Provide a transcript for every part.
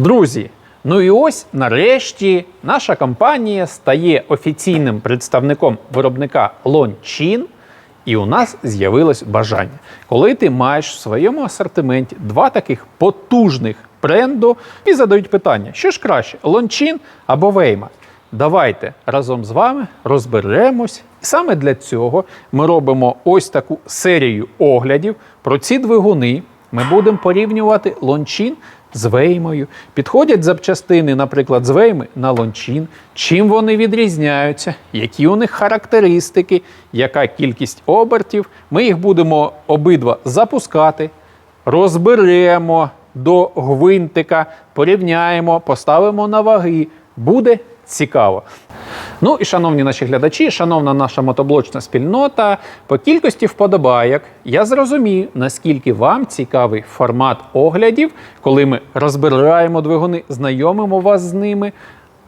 Друзі, ну і ось нарешті наша компанія стає офіційним представником виробника Лончин. І у нас з'явилось бажання, коли ти маєш в своєму асортименті два таких потужних бренду і задають питання: що ж краще, Лончин або Вейма? Давайте разом з вами розберемось. І саме для цього ми робимо ось таку серію оглядів про ці двигуни. Ми будемо порівнювати лончин з веймою. Підходять запчастини, наприклад, з вейми на лончин, чим вони відрізняються, які у них характеристики, яка кількість обертів. Ми їх будемо обидва запускати, розберемо до гвинтика, порівняємо, поставимо на ваги. Буде цікаво. Ну і шановні наші глядачі, шановна наша мотоблочна спільнота, по кількості вподобайок я зрозумів, наскільки вам цікавий формат оглядів, коли ми розбираємо двигуни, знайомимо вас з ними.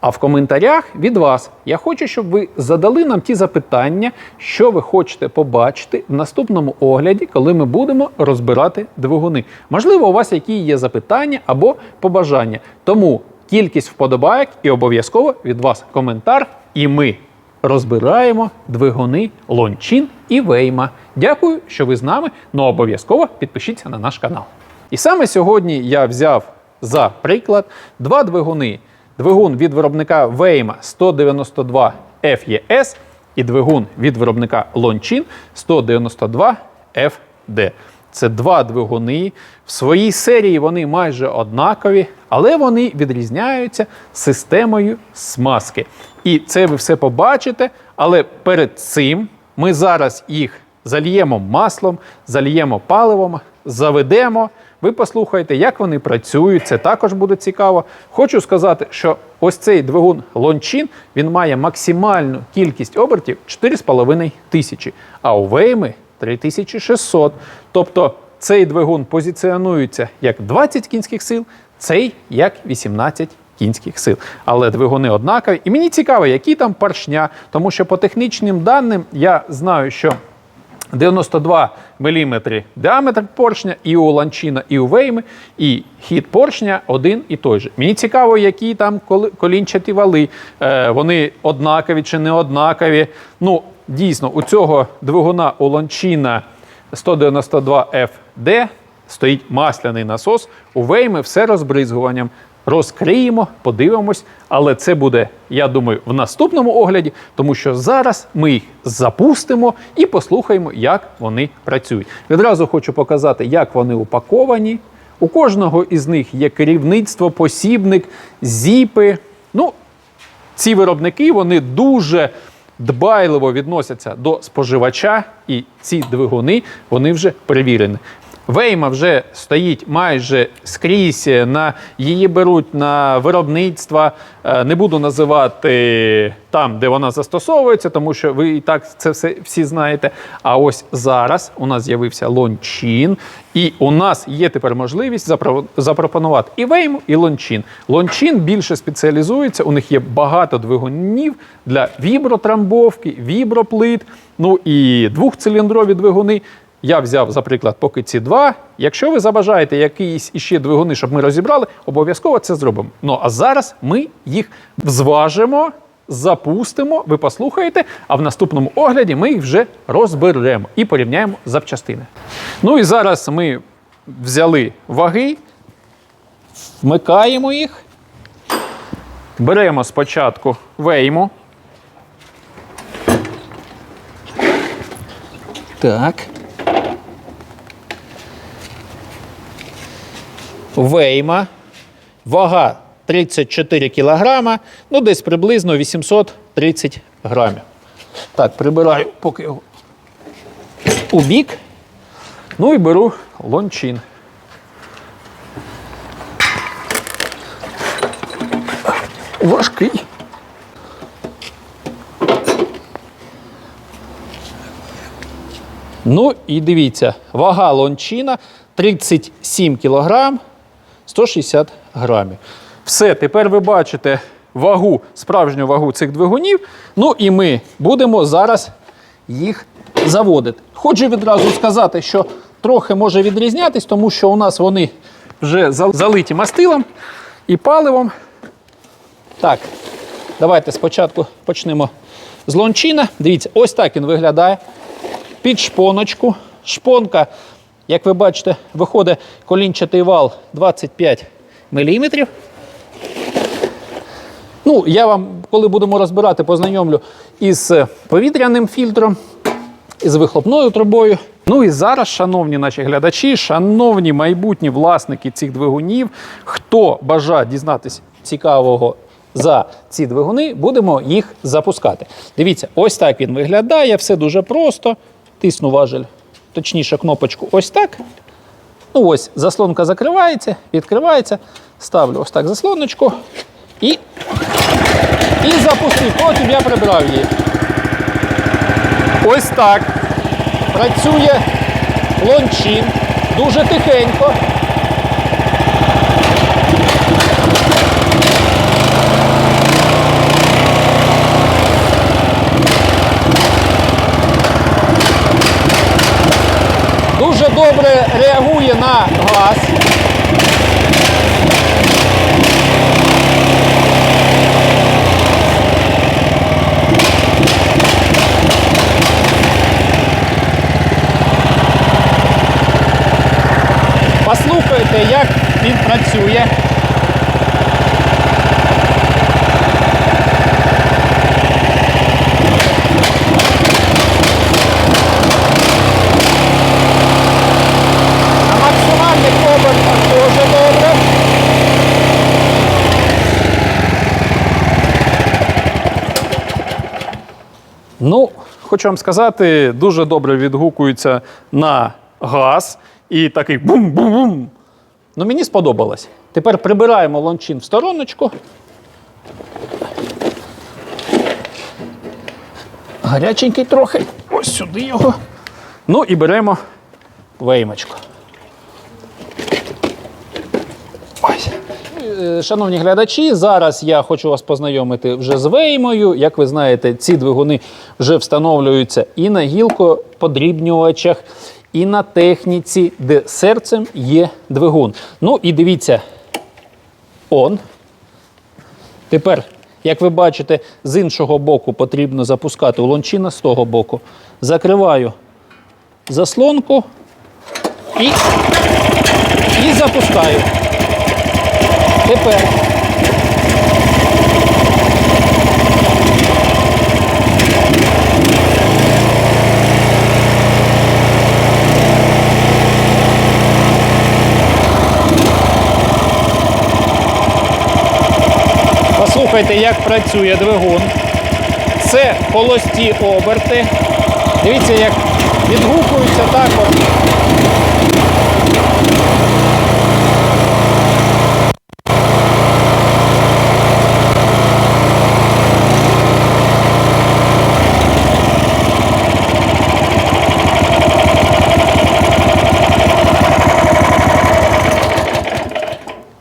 А в коментарях від вас я хочу, щоб ви задали нам ті запитання, що ви хочете побачити в наступному огляді, коли ми будемо розбирати двигуни. Можливо, у вас які є запитання або побажання. Тому кількість вподобайок і обов'язково від вас коментар, і ми розбираємо двигуни Лончин і Вейма. Дякую, що ви з нами. Ну обов'язково підпишіться на наш канал. І саме сьогодні я взяв за приклад два двигуни. Двигун від виробника Вейма 192 FES і двигун від виробника Лончин 192 FD. Це два двигуни. В своїй серії вони майже однакові, але вони відрізняються системою смазки. І це ви все побачите. Але перед цим ми зараз їх зальємо маслом, зальємо паливом, заведемо. Ви послухайте, як вони працюють. Це також буде цікаво. Хочу сказати, що ось цей двигун Лончин він має максимальну кількість обертів 4,5 тисячі, а у Вейми 3600. Тобто цей двигун позиціонується як 20 кінських сил, цей як 18 кінських сил. Але двигуни однакові. І мені цікаво, які там поршня, тому що по технічним даним я знаю, що 92 мм діаметр поршня і у ланчина, і у вейми, і хід поршня один і той же. Мені цікаво, які там колінчаті вали, е, вони однакові чи не однакові. Ну, дійсно, у цього двигуна у ланчина 192 FD стоїть масляний насос. У вейми все розбризгуванням. Розкриємо, подивимось, але це буде, я думаю, в наступному огляді, тому що зараз ми їх запустимо і послухаємо, як вони працюють. Відразу хочу показати, як вони упаковані. У кожного із них є керівництво, посібник, зіпи. Ну, ці виробники вони дуже дбайливо відносяться до споживача, і ці двигуни вони вже перевірені. Вейма вже стоїть майже скрізь. На її беруть на виробництво. Е, Не буду називати там, де вона застосовується, тому що ви і так це все всі знаєте. А ось зараз у нас з'явився лончин, і у нас є тепер можливість запропонувати і вейму, і лончин. Лончин більше спеціалізується. У них є багато двигунів для вібротрамбовки, віброплит. Ну і двохциліндрові двигуни. Я взяв, за приклад, поки ці два. Якщо ви забажаєте якісь іще двигуни, щоб ми розібрали, обов'язково це зробимо. Ну а зараз ми їх зважимо, запустимо, ви послухаєте, а в наступному огляді ми їх вже розберемо і порівняємо запчастини. Ну і зараз ми взяли ваги, вмикаємо їх, беремо спочатку вейму. Так. Вейма. Вага 34 кілограма, ну десь приблизно 830 грамів. Так, прибираю поки його у бік. Ну і беру лончин. Важкий. Ну і дивіться, вага лончина 37 кг 160 грамів. Все, тепер ви бачите вагу, справжню вагу цих двигунів. Ну і ми будемо зараз їх заводити. Хочу відразу сказати, що трохи може відрізнятись, тому що у нас вони вже залиті мастилом. і паливом. Так, давайте спочатку почнемо з лончина. Дивіться, ось так він виглядає. Під шпоночку. Шпонка, як ви бачите, виходить колінчатий вал 25 мм. Ну, я вам, коли будемо розбирати, познайомлю із е, повітряним фільтром, із вихлопною трубою. Ну і зараз, шановні наші глядачі, шановні майбутні власники цих двигунів, хто бажає дізнатися цікавого за ці двигуни, будемо їх запускати. Дивіться, ось так він виглядає, все дуже просто. Тисну важель, точніше, кнопочку ось так. Ну ось, заслонка закривається, відкривається. Ставлю ось так заслоночку і, і запустив. Потім я прибрав її. Ось так. Працює лончин. Дуже тихенько. Дуже добре реагує на газ. Послухайте, як він працює. На максимальних обертах дуже добре. Ну, хочу вам сказати, дуже добре відгукується на газ і такий бум-бум-бум. Ну, мені сподобалось. Тепер прибираємо лончин в стороночку. Гаряченький трохи. Ось сюди його. Ну і беремо виймочку. Ось. Е, Шановні глядачі, зараз я хочу вас познайомити вже з веймою. Як ви знаєте, ці двигуни вже встановлюються і на гілкоподрібнювачах, і на техніці, де серцем є двигун. Ну і дивіться, он. Тепер, як ви бачите, з іншого боку потрібно запускати лончина з того боку. Закриваю заслонку і, і запускаю. Тепер. Послухайте, як працює двигун. Це холості оберти. Дивіться, як відгукуються також.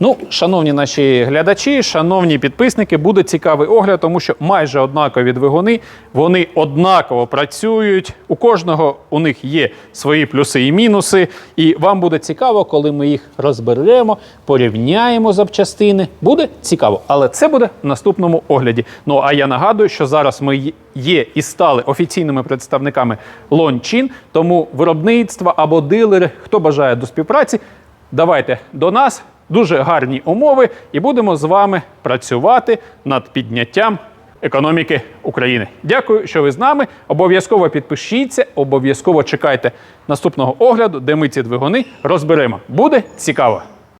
Ну, шановні наші глядачі, шановні підписники, буде цікавий огляд, тому що майже однакові двигуни, вони однаково працюють. У кожного у них є свої плюси і мінуси. І вам буде цікаво, коли ми їх розберемо, порівняємо запчастини. Буде цікаво, але це буде в наступному огляді. Ну а я нагадую, що зараз ми є і стали офіційними представниками Лончин, тому виробництва або дилери, хто бажає до співпраці, давайте до нас. Дуже гарні умови, і будемо з вами працювати над підняттям економіки України. Дякую, що ви з нами. Обов'язково підпишіться, обов'язково чекайте наступного огляду, де ми ці двигуни розберемо. Буде цікаво.